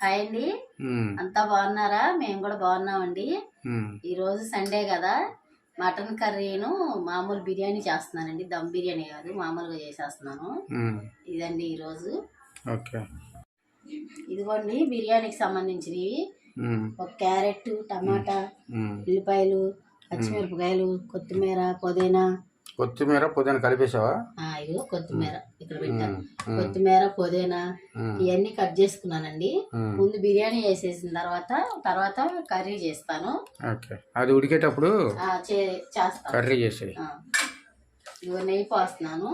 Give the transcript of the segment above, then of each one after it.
Hi అండి. అంతా బాగున్నారా? మేము కూడా బాగున్నామండి. ఉమ్, ఈ రోజు సండే కదా. మటన్ కర్రీను మామూలు బిర్యానీ చేస్తున్నానండి. దమ్ బిర్యానీ కాదు మామూలుగా చేసేస్తున్నాను. ఇదండి ఈరోజు ఇదిగోండి బిర్యానీకి సంబంధించినవి. ఒక క్యారెట్ టమాటా. ఉల్లిపాయలు పచ్చిమిరపకాయలు కొత్తిమీర పుదీనా కొత్తిమీర పుదీనా కలిపేసావా ఇదిగో కొత్తిమీర ఇక్కడ పెట్టాను కొత్తిమీర పుదీనా ఇవన్నీ కట్ చేసుకున్నానండి. ముందు బిర్యానీ చేసేసిన తర్వాత తర్వాత కర్రీ చేస్తాను. అది ఉడికేటప్పుడు చేస్తాను. కర్రీ చేసేది ఆ. ఇదిగో నెయ్యి పోస్తున్నాను.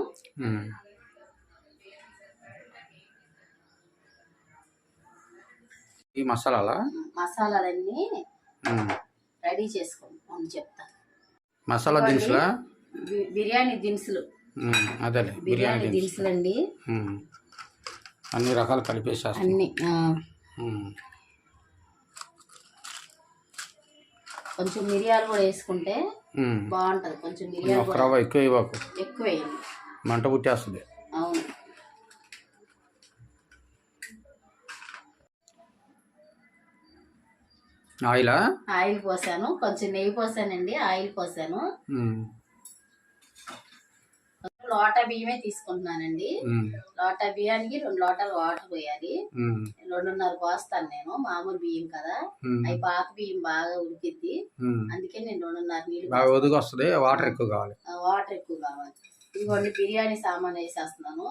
ఈ మసాలాలా? మసాలాలన్నీ రెడీ చేసుకోండి చెప్తాను మసాలా దినుసులా? బిర్యానీ దినుసులు. అదేలే బిర్యానీ బిర్యానీ దినుసు దినుసులు అండి. అన్ని రకాలు కలిపేసేస్తాం. అన్ని కొంచెం మిరియాలు కూడా వేసుకుంటే. బాగుంటది. కొంచెం మిరియాలు రవ్వ ఎక్కువ ఇవ్వకు. ఎక్కువ మంట పుట్టేస్తుంది. అవును. ఆయిలా? ఆయిల్ పోసాను. కొంచెం నెయ్యి పోసానండి ఆయిల్ పోసాను. లోటా బియ్యమే తీసుకుంటున్నానండి. లోటా బియ్యానికి రెండు లోటాలు వాటర్ పోయాలి. రెండున్నర పోస్తాను నేను మామూలు బియ్యం కదా. అవి పాత బియ్యం బాగా ఉడికిద్ది. అందుకే నేను రెండున్నర నీళ్ళు వస్తుంది వాటర్ ఎక్కువ కావాలి. వాటర్ ఎక్కువ కావాలి. ఇదిగోండి బిర్యానీ సామాన్ వేసేస్తున్నాను.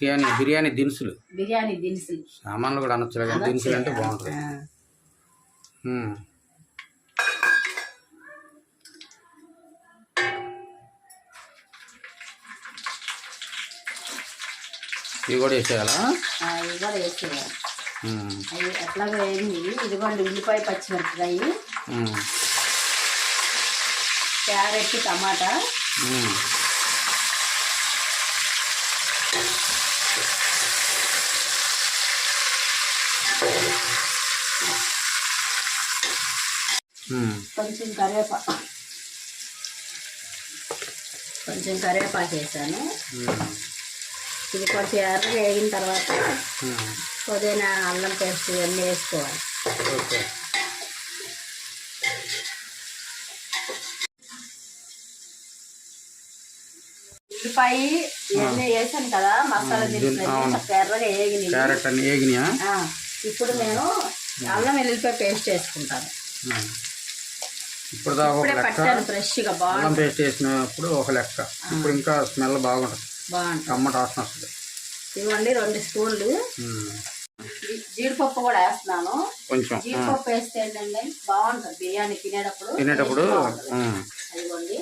బిర్యానీ బిర్యానీ దినుసులు. బిర్యానీ దినుసులు. సామాన్లు కూడా అనొచ్చు దినుసులు అంటే బాగుంటుంది. ఇవి కూడా వేసేయాలా? ఇవి కూడా వేసేయాలి. ఎట్లాగో వేయండి ఇదిగోండి ఉల్లిపాయ పచ్చిమిరపకాయ. Carrot tomato. కొంచెం కరివేపాకు కొంచెం కరివేపాకు వేసాను. ఇది కొంచెం ఎర్రగా వేగిన తర్వాత. పుదీనా అల్లం పేస్ట్ ఇవన్నీ వేసుకోవాలి. ఉల్లిపాయ ఇవన్నీ వేసాను కదా మసాలా ఎర్రగా వేగినాయి. క్యారెట్ అన్ని వేగినాయా? ఆ, ఇప్పుడు నేను అల్లం వెల్లుల్లిపాయ పేస్ట్ వేసుకుంటాను. ఇప్పుడు పట్టాను ఫ్రెష్గా బాగా అల్లం పేస్ట్ వేసినప్పుడు ఒక లెక్క. ఇప్పుడు ఇంకా స్మెల్ బాగుంటుంది. బాగుంటుంది. టమాటా వాసన వస్తుంది. ఇవ్వండి రెండు స్పూన్లు. జీడిపప్పు కూడా వేస్తున్నాను. కొంచెం జీడిపప్పు వేస్తే ఏంటంటే బాగుంటుంది. బిర్యానీ తినేటప్పుడు తినేటప్పుడు అదిగోండి.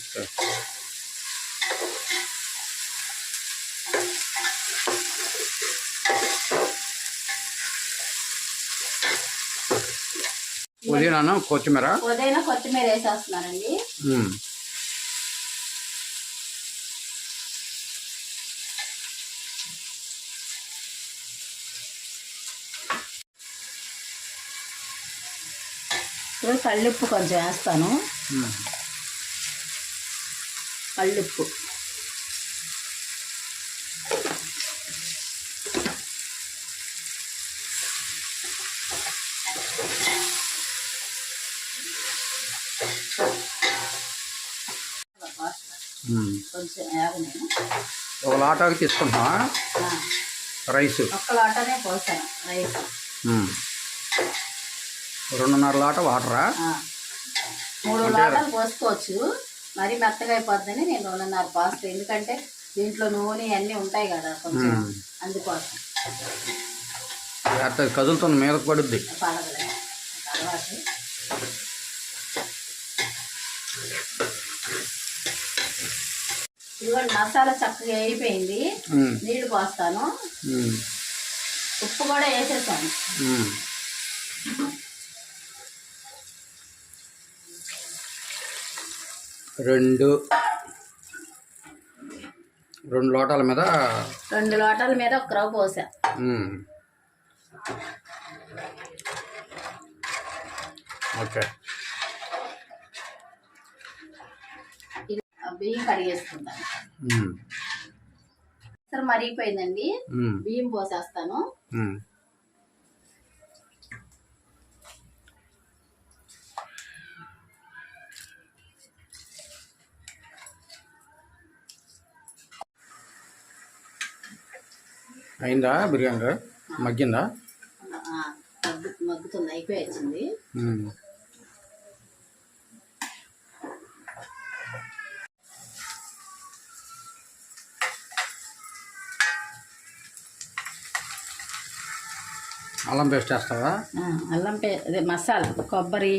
ఓకే. పుదీనాను కొత్తిమీర. పుదీనా కొత్తిమీర వేసేస్తున్నానండి. ఇప్పుడు కళ్ళుప్పు కొంచెం వేస్తాను. కళ్ళుప్పు. కొంచెం ఒక లాటాకి తీసుకుంటున్నావా? రైస్. ఒక్క లోటనే పోసాను రైస్. రెండున్నర లాట వాటరా. మూడు లోటాలు పోసుకోవచ్చు. మరి మెత్తగా అయిపోద్దని నేను రెండున్నర పోస్తాను ఎందుకంటే దీంట్లో నూనె అన్నీ ఉంటాయి కదా కొంచెం. అందుకోసం. కదులుతుంది మీద పడుద్ది. ఇదిగోండి మసాలా చక్కగా అయిపోయింది. నీళ్ళు పోస్తాను. ఉప్పు కూడా వేసేసాను. రెండు. రెండు లోటాల మీద? రెండు లోటాల మీద ఒక రవ్వ పోసా. ఓకే. బియ్యం కడిగేసుకుంటాను. సరే మరిగిపోయిందండి. బియ్యం పోసేస్తాను. అయిందా బిర్యానీ? మగ్గిందా? మగ్గుతుంది అయిపోయి వచ్చింది. అల్లం పేస్ట్ వేస్తావా అల్లం పే అదే మసాలా కొబ్బరి.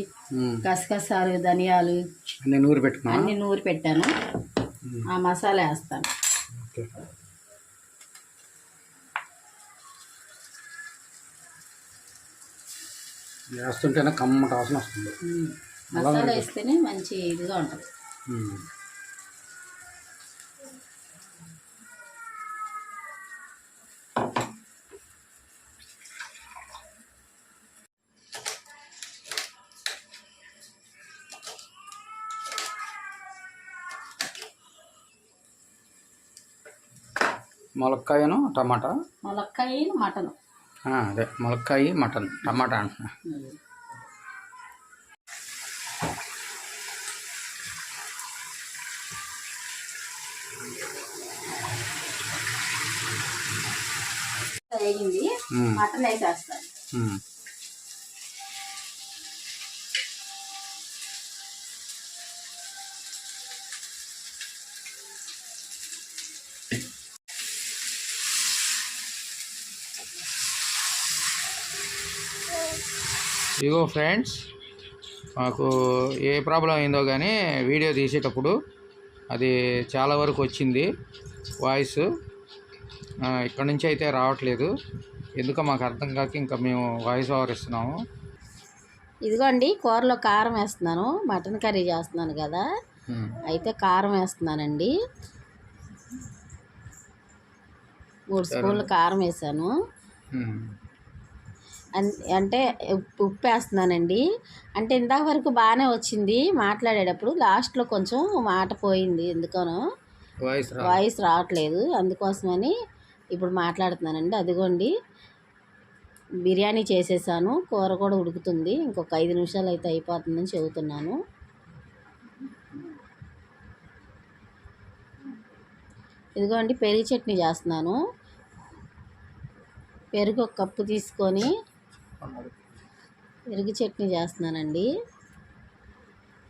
గసగసాలు ధనియాలు అన్ని నూరు పెట్టుకున్నా అన్ని నూరి పెట్టాను. ఆ మసాలా వేస్తాను. వేస్తుంటేనే కమ్మట వాసన వస్తుంది. మసాలా వేస్తేనే మంచి ఇదిగా ఉంటుంది. ములక్కాయను టమాటా? ములక్కాయ మటన్. అదే. ములక్కాయ మటన్. టమాటా అంటున్నా. వేగింది. మటన్ వేసేస్తాను. ఇగో ఫ్రెండ్స్ మాకు ఏ ప్రాబ్లం అయిందో కానీ వీడియో తీసేటప్పుడు అది చాలా వరకు వచ్చింది వాయిస్. ఇక్కడ నుంచి అయితే రావట్లేదు. ఎందుకో మాకు అర్థం కాక ఇంకా మేము వాయిస్ ఓవర్ ఇస్తున్నాము. ఇదిగోండి కూరలో కారం వేస్తున్నాను మటన్ కర్రీ చేస్తున్నాను కదా. అయితే కారం వేస్తున్నానండి. మూడు స్పూన్లు కారం వేసాను. అంటే ఉప్పు ఉప్పు వేస్తున్నానండి. అంటే ఇందాక వరకు బాగానే వచ్చింది మాట్లాడేటప్పుడు. లాస్ట్లో కొంచెం మాట పోయింది ఎందుకనో. వాయిస్ రావట్లేదు. అందుకోసమని ఇప్పుడు మాట్లాడుతున్నానండి. అదిగోండి. బిర్యానీ చేసేసాను. కూర కూడా ఉడుకుతుంది. ఇంకొక ఐదు నిమిషాలు అయితే అయిపోతుందని చెబుతున్నాను. ఇదిగోండి పెరుగు చట్నీ చేస్తున్నాను. పెరుగు ఒక కప్పు తీసుకొని పెరుగు చట్నీ చేస్తున్నానండి.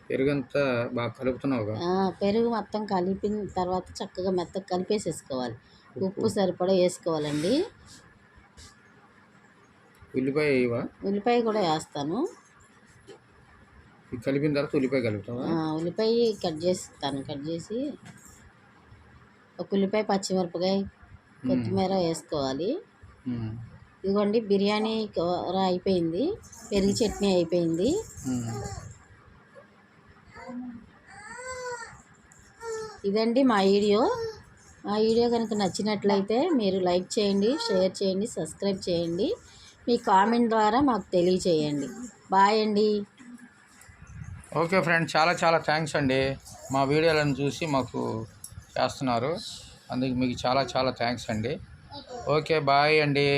పెరుగంతా బాగా కలుపుతున్నావుగా? ఆ, పెరుగు మొత్తం కలిపిన తర్వాత చక్కగా మెత్తగా కలిపేసేసుకోవాలి. ఉప్పు. సరిపడా వేసుకోవాలండి. ఉల్లిపాయ ఉల్లిపాయ కూడా వేస్తాను. కలిపిన తర్వాత ఉల్లిపాయ కలుపుతావా? ఉల్లిపాయ కట్ చేస్తాను. కట్ చేసి ఒక ఉల్లిపాయ పచ్చిమిరపకాయ కొత్తిమీర వేసుకోవాలి. ఇదిగోండి బిర్యానీ కూర అయిపోయింది పెరుగు చట్నీ అయిపోయింది. ఇదండి మా వీడియో. మా వీడియో కనుక నచ్చినట్లయితే మీరు లైక్ చేయండి షేర్ చేయండి సబ్స్క్రైబ్ చేయండి. మీ కామెంట్ ద్వారా మాకు తెలియచేయండి. బాయ్ అండి. ఓకే ఫ్రెండ్ చాలా చాలా థ్యాంక్స్ అండి. మా వీడియోలను చూసి మాకు చేస్తున్నారు. అందుకు మీకు చాలా చాలా థ్యాంక్స్ అండి. ఓకే బాయ్ అండి.